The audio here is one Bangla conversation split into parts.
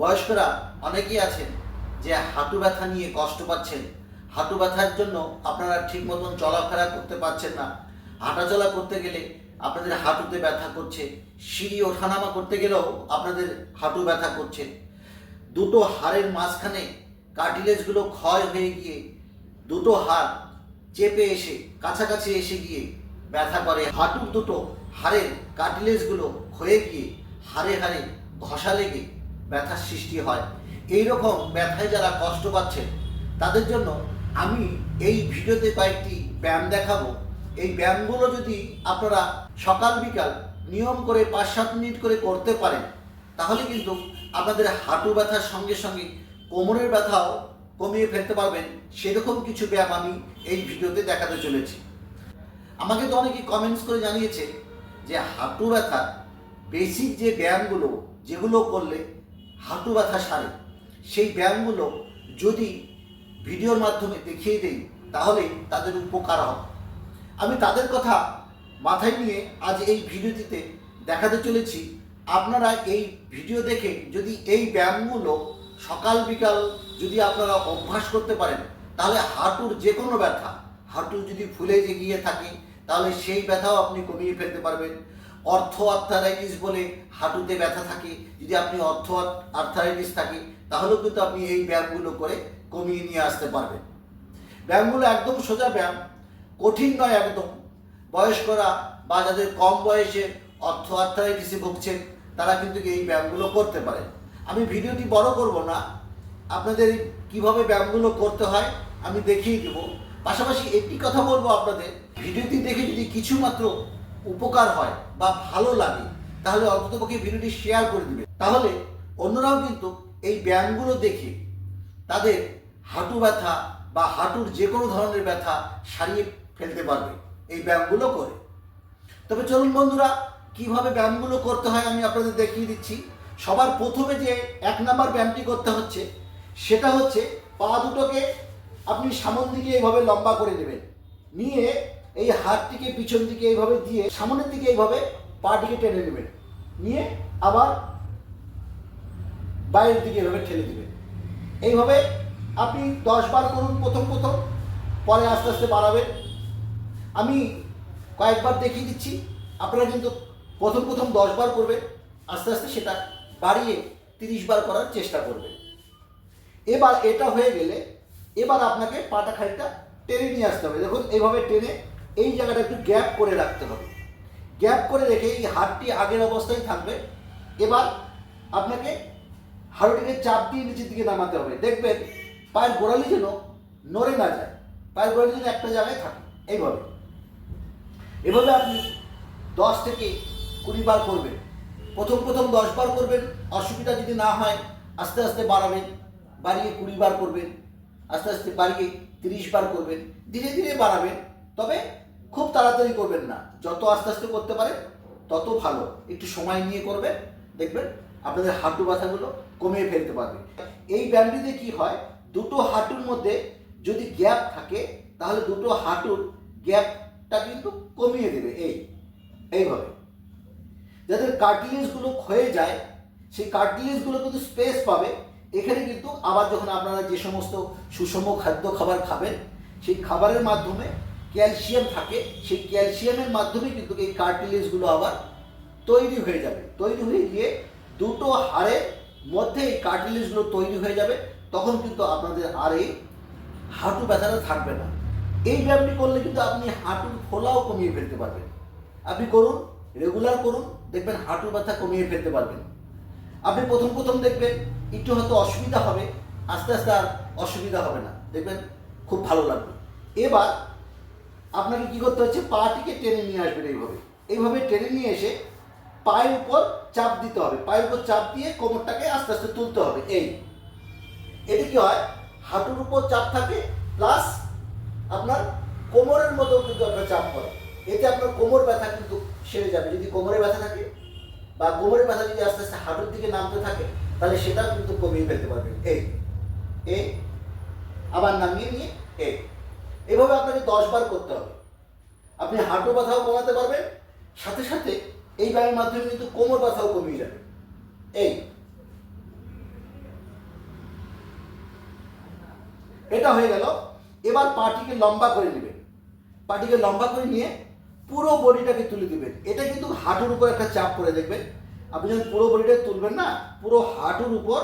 বয়স্করা অনেকেই আছেন যে হাঁটু ব্যথা নিয়ে কষ্ট পাচ্ছেন। হাঁটু ব্যথার জন্য আপনারা ঠিক মতন চলাফেরা করতে পারছেন না। হাঁটাচলা করতে গেলে আপনাদের হাঁটুতে ব্যথা করছে। সিঁড়ি ওঠানামা করতে গেলেও আপনাদের হাঁটু ব্যথা করছে। দুটো হাড়ের মাঝখানে কার্টিলেজগুলো ক্ষয় হয়ে গিয়ে দুটো হাড় চেপে এসে, কাছাকাছি এসে গিয়ে ব্যথা করে। হাঁটুর দুটো হাড়ের কার্টিলেজগুলো ক্ষয়ে গিয়ে হাড়ে হাড়ে ঘষা লেগে ব্যথার সৃষ্টি হয়। এই রকম ব্যথায় যারা কষ্ট পাচ্ছেন তাদের জন্য আমি এই ভিডিওতে কয়েকটি ব্যায়াম দেখাবো। এই ব্যায়ামগুলো যদি আপনারা সকাল, বিকাল নিয়ম করে পাঁচ, সাত মিনিট করে করতে পারেন, তাহলে কিন্তু আপনাদের হাঁটু ব্যথার সঙ্গে সঙ্গে কোমরের ব্যথাও কমিয়ে ফেলতে পারবেন। সেরকম কিছু ব্যায়াম আমি এই ভিডিওতে দেখাতে চলেছি। আমাকে তো অনেকেই কমেন্টস করে জানিয়েছে যে হাঁটু ব্যথা বেসিক যে ব্যায়ামগুলো, যেগুলো করলে হাঁটু ব্যথা সারে। সেই ব্যায়ামগুলো যদি ভিডিওর মাধ্যমে দেখিয়ে দেই, তাহলে তাদের উপকার হবে। আমি তাদের কথা মাথায় নিয়ে আজ এই ভিডিওটিতে দেখাতে চলেছি। আপনারা এই ভিডিও দেখে যদি এই ব্যায়ামগুলো সকাল, বিকাল যদি আপনারা অভ্যাস করতে পারেন, তাহলে হাঁটুর যে কোনো ব্যথা, হাঁটু যদি ফুলে গিয়ে থাকে, তাহলে সেই ব্যথাও আপনি কমিয়ে ফেলতে পারবেন। অর্থ আর্থারাইটিস বলে হাঁটুতে ব্যথা থাকে, যদি আপনি অর্থ আর্থারাইটিস থাকে, তাহলেও কিন্তু আপনি এই ব্যায়ামগুলো করে কমিয়ে নিয়ে আসতে পারবেন। ব্যায়ামগুলো একদম সোজা ব্যায়াম, কঠিন নয় একদম। বয়স্করা বা যাদের কম বয়সে অর্থ আর্থারাইটিসে ভুগছেন, তারা কিন্তু এই ব্যায়ামগুলো করতে পারে আমি ভিডিওটি বড় করব না, আপনাদের কীভাবে ব্যায়ামগুলো করতে হয় আমি দেখিয়ে দেব। পাশাপাশি একটি কথা বলব আপনাদের, ভিডিওটি দেখে যদি কিছু মাত্র উপকার হয় বা ভালো লাগে, তাহলে অন্ততপক্ষে ভিডিওটি শেয়ার করে দিবে। তাহলে অন্যরাও কিন্তু এই ব্যায়ামগুলো দেখে তাদের হাঁটু ব্যথা বা হাঁটুর যে কোনো ধরনের ব্যথা সারিয়ে ফেলতে পারবে, এই ব্যায়ামগুলো করে। তবে চলুন বন্ধুরা, কীভাবে ব্যায়ামগুলো করতে হয় আমি আপনাদের দেখিয়ে দিচ্ছি। সবার প্রথমে যে এক নাম্বার ব্যায়ামটি করতে হচ্ছে, সেটা হচ্ছে পা দুটোকে আপনি সামন দিকে এইভাবে লম্বা করে নেবেন। নিয়ে এই হাতটিকে পিছন দিকে এইভাবে দিয়ে সামনের দিকে এইভাবে পাটিকে টেনে নেবেন। নিয়ে আবার বাইরের দিকে এভাবে ঠেলে দেবেন। এইভাবে আপনি দশ বার করুন প্রথম প্রথম, পরে আস্তে আস্তে বাড়াবেন। আমি কয়েকবার দেখিয়ে দিচ্ছি, আপনারা কিন্তু প্রথম প্রথম দশ বার করবেন, আস্তে আস্তে সেটা বাড়িয়ে তিরিশ বার করার চেষ্টা করবেন। এবার এটা হয়ে গেলে এবার আপনাকে পাটা খানিকটা টেনে নিয়ে আসতে হবে। দেখুন, এইভাবে টেনে এই জায়গাটা একটু গ্যাপ করে রাখতে হবে। গ্যাপ করে রেখে এই হাতটি আগের অবস্থায় থাকবে। এবার আপনাকে হাড়ুটিকে চাপ দিয়ে নিচের দিকে নামাতে হবে। দেখবেন পায়ের গোড়ালি যেন নড়ে না যায়। পায়ের গোড়ালি যেন একটা জায়গায় থাকে। এইভাবে। এভাবে আপনি দশ থেকে কুড়ি বার করবেন। প্রথম প্রথম দশ বার করবেন। অসুবিধা যদি না হয়, আস্তে আস্তে বাড়াবেন। বাড়িয়ে কুড়ি বার করবেন। আস্তে আস্তে বাড়িয়ে তিরিশ বার করবেন। ধীরে ধীরে বাড়াবেন। তবে খুব তাড়াতাড়ি করবেন না। যত আস্তে আস্তে করতে পারেন তত ভালো। একটু সময় নিয়ে করবেন, দেখবেন আপনাদের হাঁটু ব্যথাগুলো কমিয়ে ফেলতে পারবে। এই ব্যায়ামটিতে কি হয়, দুটো হাঁটুর মধ্যে যদি গ্যাপ থাকে, তাহলে দুটো হাঁটুর গ্যাপটা কিন্তু কমিয়ে দেবে, এই, এইভাবে। যাদের কার্টিলেজগুলো ক্ষয়ে যায়, সেই কার্টিলেজগুলো কিন্তু স্পেস পাবে। এখানে কিন্তু আবার যখন আপনারা যে সমস্ত সুষম খাদ্য খাবার খাবেন, সেই খাবারের মাধ্যমে ক্যালসিয়াম থাকে, সেই ক্যালসিয়ামের মাধ্যমে কিন্তু এই কার্টিলেজগুলো আবার তৈরি হয়ে যাবে। তৈরি হয়ে গিয়ে দুটো হাড়ের মধ্যে এই কার্টিলেজগুলো তৈরি হয়ে যাবে, তখন কিন্তু আপনাদের আর এই হাঁটু ব্যথাটা থাকবে না। এই ব্যায়ামটি করলে কিন্তু আপনি হাঁটুর ফোলাও কমিয়ে ফেলতে পারবেন। আপনি করুন, রেগুলার করুন, দেখবেন হাঁটু ব্যথা কমিয়ে ফেলতে পারবেন। আপনি প্রথম প্রথম দেখবেন, একটু হয়তো অসুবিধা হবে, আস্তে আস্তে আর অসুবিধা হবে না। দেখবেন খুব ভালো লাগবে। এবার আপনাকে কি করতে হচ্ছে? পাটিকে টেনে নিয়ে আসবেন এইভাবে। এইভাবে টেনে নিয়ে এসে পায়ের উপর চাপ দিতে হবে। পায়ের উপর চাপ দিয়ে কোমরটাকে আস্তে আস্তে তুলতে হবে। এই। এতে কি হয়? হাঁটুর উপর চাপ থাকে প্লাস আপনার কোমরের মতো কিন্তু আপনার চাপ পড়ে। এতে আপনার কোমর ব্যথা কিন্তু সেরে যাবে। যদি কোমরে ব্যথা থাকে বা কোমরের ব্যথা যদি আস্তে আস্তে হাঁটুর দিকে নামতে থাকে, তাহলে সেটাও কিন্তু কমিয়ে ফেলতে পারবেন। এই। এ। আবার নামিয়ে নিয়ে এই এভাবে আপনাকে দশবার করতে হবে। আপনি হাঁটু ব্যথাও কমাতে পারবেন, সাথে সাথে এই ব্যায়ামের মাধ্যমে কিন্তু কোমর ব্যথাও কমিয়ে যাবে। এই। এটা হয়ে গেল। এবার পাটিকে লম্বা করে নেবেন। পাটিকে লম্বা করে নিয়ে পুরো বডিটাকে তুলে দেবেন। এটা কিন্তু হাঁটুর উপর একটা চাপ করে দেখবেন? আপনি যখন পুরো বডিটা তুলবেন না, পুরো হাঁটুর উপর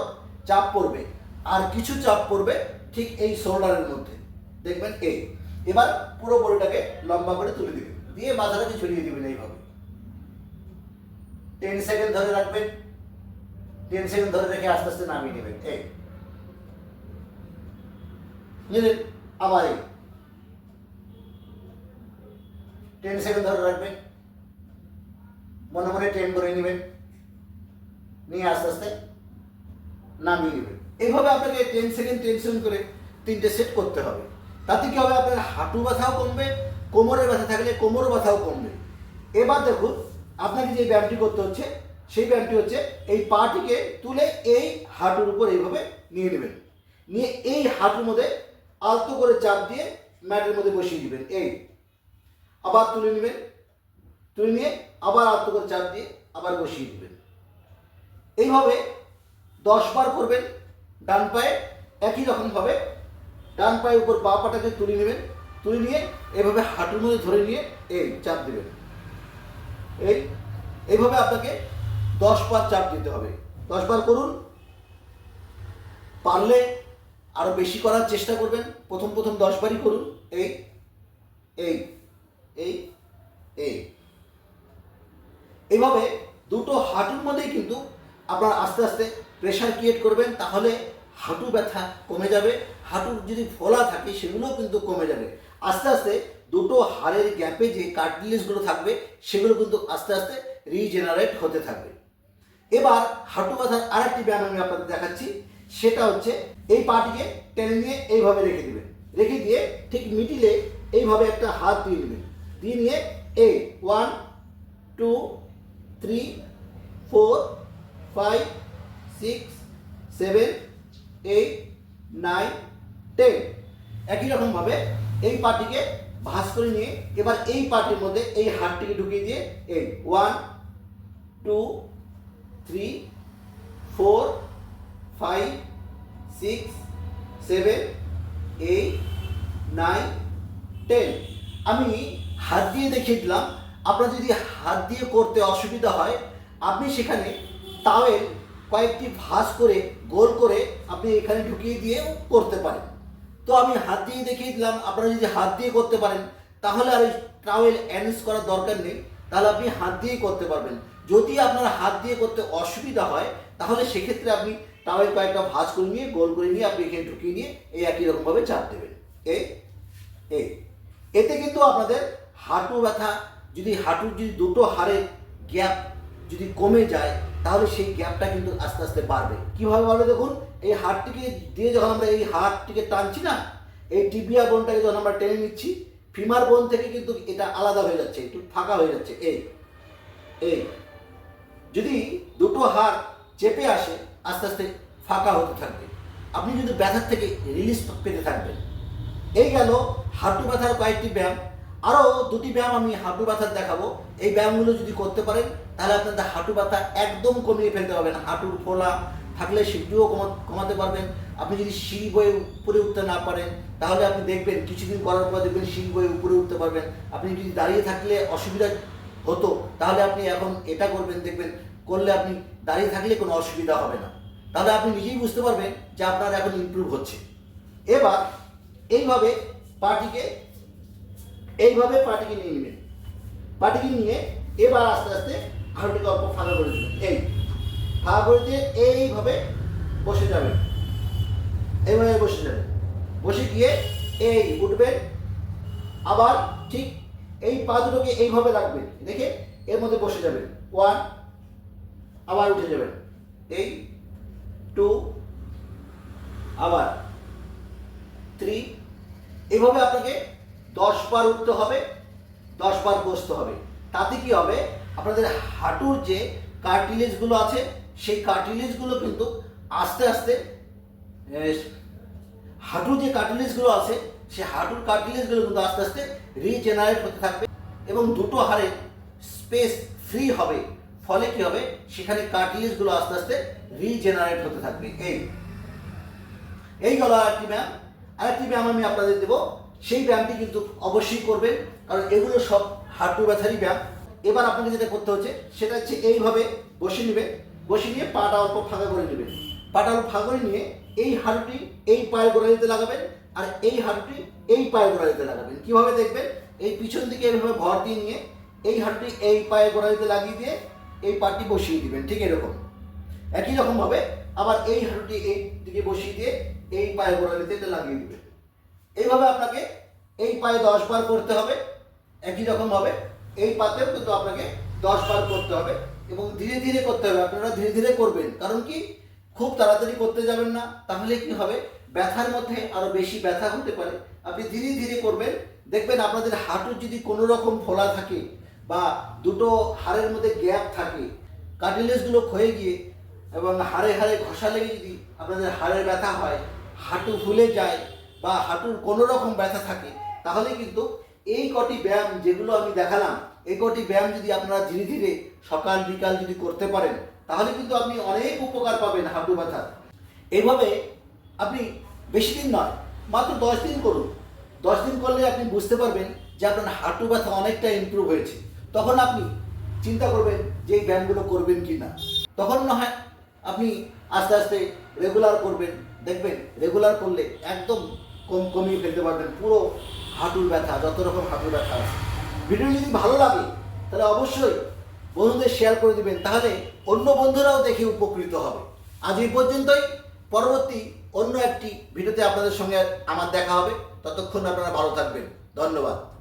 চাপ পড়বে। আর কিছু চাপ পড়বে ঠিক এই শোল্ডারের মধ্যে। দেখবেন এই এবার পুরো বডিটাকে লম্বা করে তুলে দিবেন দিয়ে মাথাটাকে ছড়িয়ে দিবেন এইভাবে। টেন সেকেন্ড ধরে রাখবেন। টেন সেকেন্ড ধরে রেখে আস্তে আস্তে নামিয়ে নেবেন। এই নিলেন আবার এই টেন সেকেন্ড ধরে রাখবেন। মনে মনে টেন করে নেবেন। নিয়ে আস্তে আস্তে নামিয়ে নেবেন। এইভাবে আপনাকে টেন সেকেন্ড টেন সেকেন্ড করে তিনটে সেট করতে হবে। তাতে কি হবে? আপনার হাঁটু ব্যথাও কমবে, কোমরের ব্যথা থাকলে কোমর ব্যথাও কমবে। এবার দেখুন, আপনাকে যে ব্যায়ামটি করতে হচ্ছে, সেই ব্যায়ামটি হচ্ছে এই পাটিকে তুলে এই হাঁটুর উপর এইভাবে নিয়ে নেবেন। নিয়ে এই হাঁটুর মধ্যে আলতো করে চাপ দিয়ে ম্যাটের মধ্যে বসিয়ে দিবেন। এই, আবার তুলে নেবেন। তুলে নিয়ে আবার আলতো করে চাপ দিয়ে আবার বসিয়ে দিবেন। এইভাবে দশ বার করবেন, ডান পায়ে একই রকমভাবে ডান পায়ের উপর পা পাটাকে তুলে নেবেন, তুলে নিয়ে এভাবে হাঁটুর মধ্যে ধরে নিয়ে এই চাপ দেবেন। এই, এইভাবে আপনাকে দশ বার চাপ দিতে হবে। দশ বার করুন। পারলে আরও বেশি করার চেষ্টা করবেন। প্রথম প্রথম দশ বারই করুন। এই এই এই এই। এইভাবে দুটো হাঁটুর মধ্যেই কিন্তু আপনার আস্তে আস্তে প্রেশার ক্রিয়েট করবেন, তাহলে হাঁটু ব্যথা কমে যাবে, হাঁটুর যদি ফোলা থাকে সেগুলোও কিন্তু কমে যাবে। আস্তে আস্তে দুটো হাড়ের গ্যাপে যে কার্টিলেজগুলো থাকবে, সেগুলো কিন্তু আস্তে আস্তে রিজেনারেট হতে থাকবে। এবার হাঁটু ব্যথার আরেকটি ব্যায়াম আমি আপনাদের দেখাচ্ছি, সেটা হচ্ছে এই পাটিকে টেনে নিয়ে এইভাবে রেখে দিবেন। রেখে দিয়ে ঠিক মিডিলে এইভাবে একটা হাত দিয়ে নেবেন। দিয়ে নিয়ে এই one two three four five six seven eight nine ten একই রকমভাবে এই পাটিকে ভাঁজ করে নিয়ে এবার এই পাটির মধ্যে এই হাতটিকে ঢুকিয়ে দিয়ে এই one two three four five six seven eight nine ten আমি হাত দিয়ে দেখিয়ে দিলাম। আপনার যদি হাত দিয়ে করতে অসুবিধা হয়, আপনি সেখানে তাওয়েল কয়েকটি ভাঁজ করে, গোল করে আপনি এখানে ঢুকিয়ে দিয়ে করতে পারেন। তো আমি হাত দিয়ে দেখিয়ে দিলাম, আপনারা যদি হাত দিয়ে করতে পারেন, তাহলে আর ট্রাওয়েল অ্যারেঞ্জ করার দরকার নেই। তাহলে আপনি হাত দিয়েই করতে পারবেন। যদি আপনার হাত দিয়ে করতে অসুবিধা হয়, তাহলে সেক্ষেত্রে আপনি টাওয়েল কয়েকটা ভাঁজ করে নিয়ে, গোল করে নিয়ে আপনি এখানে ঢুকিয়ে নিয়ে এই একই রকমভাবে চাপ দেবেন। এ এই এতে কিন্তু আপনাদের হাঁটু ব্যথা, যদি হাঁটুর যদি দুটো হাড়ের গ্যাপ যদি কমে যায়, তাহলে সেই গ্যাপটা কিন্তু আস্তে আস্তে বাড়বে। কীভাবে বাড়বে দেখুন? এই হাড়টিকে দিয়ে যখন আমরা এই হাড়টিকে টানছি না, এই টিবিয়া বোনটাকে যখন আমরা টেনে নিচ্ছি, ফিমার বোন থেকে কিন্তু এটা আলাদা হয়ে যাচ্ছে, একটু ফাঁকা হয়ে যাচ্ছে। এই এই, যদি দুটো হাড় চেপে আসে, আস্তে আস্তে ফাঁকা হতে থাকবে। আপনি যদি ব্যথার থেকে রিলিজ পেতে থাকবেন। এই গেল হাঁটু ব্যথার কয়েকটি ব্যায়াম। আরও দুটি ব্যায়াম আমি হাঁটু ব্যথার দেখাবো। এই ব্যায়ামগুলো যদি করতে পারেন তাহলে আপনাদের হাঁটু ব্যথা একদম কমিয়ে ফেলতে পারবেন হাঁটুর ফোলা থাকলে সেটিও কমা- কমাতে পারবেন। আপনি যদি সিঁড়ি বয়ে উপরে উঠতে না পারেন, তাহলে আপনি দেখবেন কিছুদিন করার পর দেখবেন সিঁড়ি বয়ে উপরে উঠতে পারবেন। আপনি যদি দাঁড়িয়ে থাকলে অসুবিধা হতো, তাহলে আপনি এখন এটা করবেন, দেখবেন করলে আপনি দাঁড়িয়ে থাকলে কোনো অসুবিধা হবে না। তাহলে আপনি নিজেই বুঝতে পারবেন যে আপনার এখন ইমপ্রুভ হচ্ছে। এবার এইভাবে পাটিকে এইভাবে পাটিকে নিয়ে নেবেন। পাটিকে নিয়ে এবার আস্তে আস্তে হাঁটুটিকে অল্প ফাঁকা করে দেবেন এই ফাঁকা করে দিয়ে এইভাবে বসে যাবেন এইভাবে বসে যাবেন বসে গিয়ে এই উঠবেন আবার ঠিক এই পা দুটোকে এইভাবে রাখবেন দেখে এর মধ্যে বসে যাবেন ওয়ান আবার উঠে যাবেন এই টু আবার থ্রি এভাবে আপনাকে দশ বার উঠতে হবে, দশ বার বসতে হবে। তাতে কি হবে? আপনাদের হাঁটুর যে কার্টিলেজগুলো আছে, সেই কার্টিলেজগুলো কিন্তু আস্তে আস্তে হাঁটুর যে কার্টিলেজগুলো আছে সেই হাঁটুর কার্টিলেজগুলো কিন্তু আস্তে আস্তে রিজেনারেট হতে থাকবে এবং দুটো হাড়ে স্পেস ফ্রি হবে। ফলে কি হবে? সেখানে কার্টিলেজগুলো আস্তে আস্তে রিজেনারেট হতে থাকবে। এই এই গেল আর একটি ম্যাম আরেকটি ব্যায়াম আমি আপনাদের দেবো। সেই ব্যায়ামটি কিন্তু অবশ্যই করবেন, কারণ এগুলো সব হাঁটু ব্যথারই ব্যায়াম। এবার আপনাকে যেটা করতে হচ্ছে, সেটা হচ্ছে এইভাবে বসে নেবে। বসে নিয়ে পাটা অল্প ফাঁকা করে নেবেন। পাটা অল্প ফাঁকা করে নিয়ে এই হাঁটুটি এই পায়ের গোড়ালিতে লাগাবেন আর এই হাঁটুটি এই পায়ের গোড়ালিতে লাগাবেন। কীভাবে দেখবেন? এই পিছন দিকে এইভাবে ভর দিয়ে নিয়ে এই হাঁটুটি এই পায়ের গোড়ালিতে লাগিয়ে দিয়ে এই পাটি বসিয়ে দিবেন। ঠিক এরকম। একই রকমভাবে আবার এই হাঁটুটি এই দিকে বসিয়ে দিয়ে এই পায়ের গোড়ালিতে এটা লাগিয়ে দিবেন। এইভাবে আপনাকে এই পায়ে দশ বার করতে হবে। একই রকমভাবে এই পাতেও কিন্তু আপনাকে দশ বার করতে হবে এবং ধীরে ধীরে করতে হবে। আপনারা ধীরে ধীরে করবেন। কারণ কি? খুব তাড়াতাড়ি করতে যাবেন না। তাহলে কি হবে? ব্যথার মধ্যে আরও বেশি ব্যথা হতে পারে। আপনি ধীরে ধীরে করবেন। দেখবেন আপনাদের হাঁটুর যদি কোনো রকম ফোলা থাকে বা দুটো হাড়ের মধ্যে গ্যাপ থাকে কার্টিলেজগুলো ক্ষয়ে গিয়ে এবং হাড়ে হাড়ে ঘষা লেগে যদি আপনাদের হাড়ের ব্যথা হয়, হাঁটু ফুলে যায় বা হাঁটুর কোনো রকম ব্যথা থাকে, তাহলে কিন্তু এই কটি ব্যায়াম যেগুলো আমি দেখালাম, এই কটি ব্যায়াম যদি আপনারা ধীরে ধীরে সকাল, বিকাল যদি করতে পারেন, তাহলে কিন্তু আপনি অনেক উপকার পাবেন হাঁটু ব্যথা। এইভাবে আপনি বেশি দিন নয়, মাত্র দশ দিন করুন। দশ দিন করলে আপনি বুঝতে পারবেন যে আপনার হাঁটু ব্যথা অনেকটা ইমপ্রুভ হয়েছে। তখন আপনি চিন্তা করবেন যে এই ব্যায়ামগুলো করবেন কি না। তখন না হয় আপনি আস্তে আস্তে রেগুলার করবেন। দেখবেন রেগুলার করলে একদম কম কমিয়ে ফেলতে পারবেন। পুরো হাঁটুর ব্যথা, যত রকম হাঁটুর ব্যথা আছে। ভিডিও যদি ভালো লাগে, তাহলে অবশ্যই বন্ধুদের শেয়ার করে দিবেন, তাহলে অন্য বন্ধুরাও দেখে উপকৃত হবে। আজ এই পর্যন্তই। পরবর্তী অন্য একটি ভিডিওতে আপনাদের সঙ্গে আমার দেখা হবে। ততক্ষণ আপনারা ভালো থাকবেন। ধন্যবাদ।